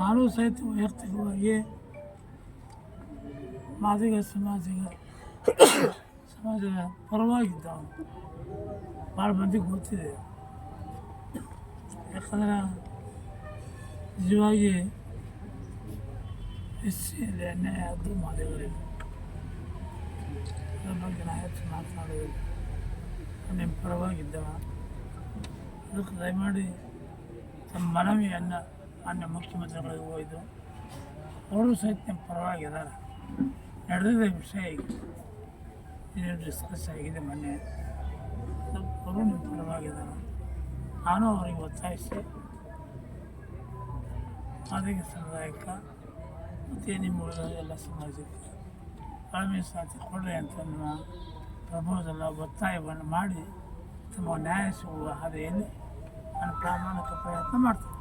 ನಾನು ಸಹಿತ ವೈಯಕ್ತಿಕವಾಗಿ ಮಾದಿಗ ಸಮಾಜಿಗ ಸಮಾಜದ ಪರವಾಗಿದ್ದ ಅವನು. ಭಾಳ ಮಂದಿಗೆ ಗೊತ್ತಿದೆ. ಯಾಕಂದ್ರೆ ನಿಜವಾಗಿ ಎಸ್ ಸಿಯಲ್ಲಿ ಅನ್ಯಾಯ ಆದ್ದು ಮಾದಿಗರಿಗೆ ಅದ್ರ ಬಗ್ಗೆ ನಾ ಹೆಚ್ಚು ಮಾತನಾಡೋದಿಲ್ಲ ನಿಮ್ಮ ಪರವಾಗಿದ್ದವ. ಅದಕ್ಕೆ ದಯಮಾಡಿ ತಮ್ಮ ಮನವಿಯನ್ನು ಅನ್ನ ಮುಖ್ಯಮಂತ್ರಿಗಳಿಗೆ ಹೋಯ್ತು ಅವರು ಸಹಿತ ನಿಮ್ಮ ಪರವಾಗಿದ್ದಾರೆ ನಡೆದಿದೆ ವಿಷಯ ಏನು ಡಿಸ್ಕಸ್ ಆಗಿದೆ ಮೊನ್ನೆ. ಅವರು ನಿಮ್ಮ ಪರವಾಗಿದ್ದಾರೆ ನಾನು ಅವರಿಗೆ ಒತ್ತಾಯಿಸಿ, ಮಾದಿಗ ಸಮುದಾಯಕ್ಕೆ ಮತ್ತು ನಿಮ್ಮ ಉಳಿದ ಎಲ್ಲ ಸಮಾಜಕ್ಕೆ ಮೀಸಲಾತಿ ಕೊಡ್ರಿ ಅಂತ ನಮ್ಮ ಪ್ರಪೋಸಲ್ ಒತ್ತಾಯವನ್ನು ಮಾಡಿ ತಮ್ಮ ನ್ಯಾಯ ಸಿಗುವ ಹಾದಿಯಲ್ಲಿ ನಾನು ಪ್ರಾಮಾಣಿಕ ಪ್ರಯತ್ನ ಮಾಡ್ತೀನಿ